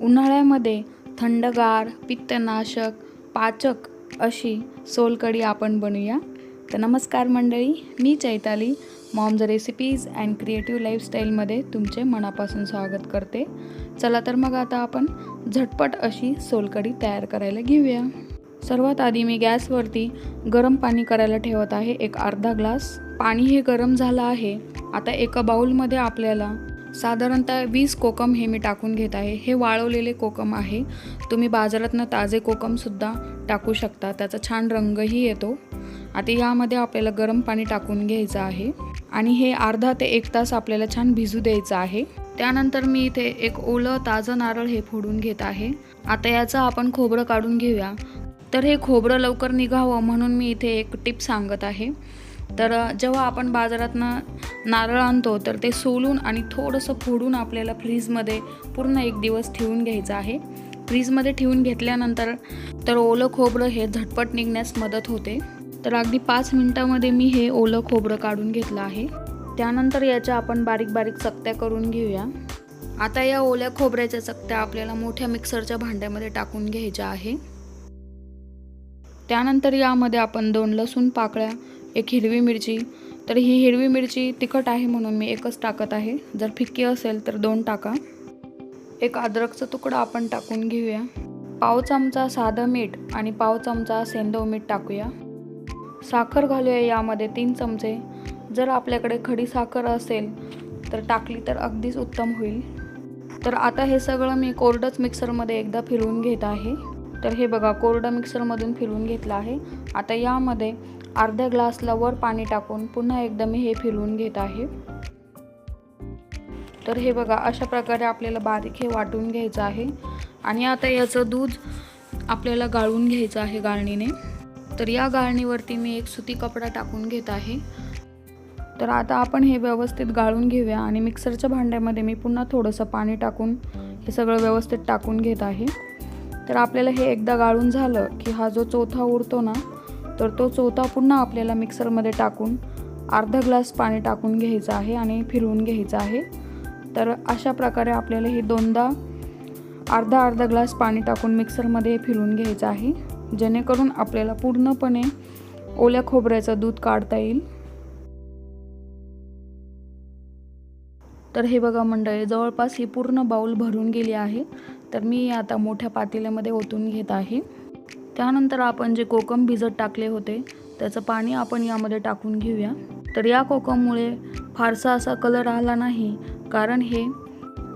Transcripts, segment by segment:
उन्हाळ्यामध्ये थंडगार पित्तनाशक पाचक अशी सोलकढी आपण बनवूया. तर नमस्कार मंडळी मी Chaitali moms recipes and creative लाईफस्टाईलमध्ये तुमचे मनापासून स्वागत करते. चला तर मग आता आपण झटपट अशी सोलकढी तयार करायला घेऊया. सर्वात आधी मी गॅसवरती गरम पाणी करायला ठेवत आहे. एक अर्धा ग्लास पाणी हे गरम झालं आहे. आता एका बाउलमध्ये आपल्याला साधारणतः वीस कोकम हे मी टाकून घेत आहे. हे वाळवलेले कोकम आहे. तुम्ही बाजारातनं ताजे कोकमसुद्धा टाकू शकता. त्याचा छान रंगही येतो. आता यामध्ये आपल्याला गरम पाणी टाकून घ्यायचं आहे. आणि हे अर्धा ते एक तास आपल्याला छान भिजू द्यायचं आहे. त्यानंतर मी इथे एक ओलं ताजं नारळ हे फोडून घेत आहे. आता याचं आपण खोबरं काढून घेऊया. तर हे खोबरं लवकर निघावं म्हणून मी इथे एक टिप सांगत आहे. तर जेव्हा आपण बाजारातनं नारळ आणतो तर ते सोलून आणि थोडंसं फोडून आपल्याला फ्रीजमध्ये पूर्ण एक दिवस ठेवून घ्यायचं आहे. फ्रीजमध्ये ठेवून घेतल्यानंतर तर ओलं खोबरं हे झटपट निघण्यास मदत होते. तर अगदी पाच मिनटामध्ये मी हे ओलं खोबरं काढून घेतलं आहे. त्यानंतर याच्या आपण बारीक बारीक चकत्या करून घेऊया. आता या ओल्या खोबऱ्याच्या चकत्या आपल्याला मोठ्या मिक्सरच्या भांड्यामध्ये टाकून घ्यायच्या आहे. त्यानंतर यामध्ये आपण दोन लसूण पाकळ्या एक हिरवी मिरची तर ही हिरवी मिरची तिखट आहे म्हणून मी एकच टाकत आहे. जर फिक्की असेल तर दोन टाका. एक अद्रकचा तुकडा आपण टाकून घेऊया. पाव चमचा साधं मीठ आणि पाव चमचा सेंदव मीठ टाकूया. साखर घालूया यामध्ये तीन चमचे. जर आपल्याकडे खडी साखर असेल तर टाकली तर अगदीच उत्तम होईल. तर आता हे सगळं मी कोरडंच मिक्सरमध्ये एकदा फिरवून घेत आहे. तर हे बघा कोरडं मिक्सरमधून फिरवून घेतलं आहे. आता यामध्ये अर्ध्या ग्लासला वर पाणी टाकून पुन्हा एकदा मी हे फिरवून घेत आहे. तर हे बघा अशा प्रकारे आपल्याला बारीक हे वाटून घ्यायचं आहे. आणि आता याचं दूध आपल्याला गाळून घ्यायचं आहे गाळणीने. तर या गाळणीवरती मी एक सुती कपडा टाकून घेत आहे. तर आता आपण हे व्यवस्थित गाळून घेऊया आणि मिक्सरच्या भांड्यामध्ये मी पुन्हा थोडंसं पाणी टाकून हे सगळं व्यवस्थित टाकून घेत आहे. तर आपल्याला हे एकदा गाळून झालं की हा जो चौथा उरतो ना तर तो चौथा पुन्हा आपल्याला मिक्सरमध्ये टाकून अर्धा ग्लास पाणी टाकून घ्यायचं आहे आणि फिरवून घ्यायचं आहे. तर अशा प्रकारे आपल्याला हे दोनदा अर्धा अर्धा ग्लास पाणी टाकून मिक्सरमध्ये फिरवून घ्यायचं आहे. जेणेकरून आपल्याला पूर्णपणे ओल्या खोबऱ्याचं दूध काढता येईल. तर हे बघा मंडळी जवळपास ही पूर्ण बाऊल भरून गेली आहे. तर मी आता मोठ्या पातेल्यामध्ये ओतून घेत आहे. त्यानंतर आपण जे कोकम भिजत टाकले होते त्याचं पाणी आपण यामध्ये टाकून घेऊया. तर या कोकममुळे फारसा असा कलर आला नाही कारण हे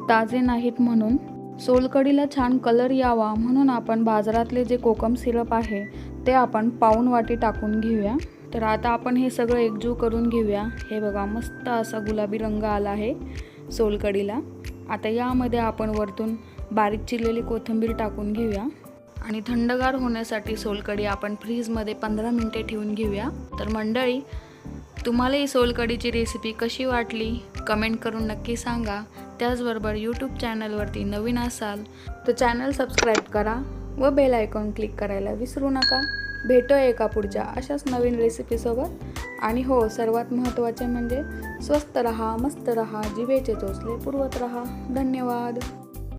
ताजे नाहीत म्हणून. सोलकडीला छान कलर यावा म्हणून आपण बाजारातले जे कोकम सिरप आहे ते आपण पाऊन वाटी टाकून घेऊया. तर आता आपण हे सगळं एकजीव करून घेऊया. हे बघा मस्त असा गुलाबी रंग आला आहे सोलकडीला. आता यामध्ये आपण वरतून बारीक चिरलेली कोथिंबीर टाकून घेऊया. आणि थंडगार होण्यासाठी सोलकढी आपण फ्रीजमध्ये पंधरा मिनटे ठेवून घेऊया. तर मंडळी तुम्हाला ही सोलकढीची रेसिपी कशी वाटली? कमेंट करून नक्की सांगा. त्याचबरोबर यूट्यूब चॅनलवरती नवीन असाल तर चॅनल सबस्क्राईब करा व बेल आयकॉन क्लिक करायला विसरू नका. भेटो एका पुढच्या अशाच नवीन रेसिपीसोबत आणि हो सर्वात महत्त्वाचे म्हणजे स्वस्त रहा मस्त रहा जिभेचे चोचले पुरवत रहा. धन्यवाद.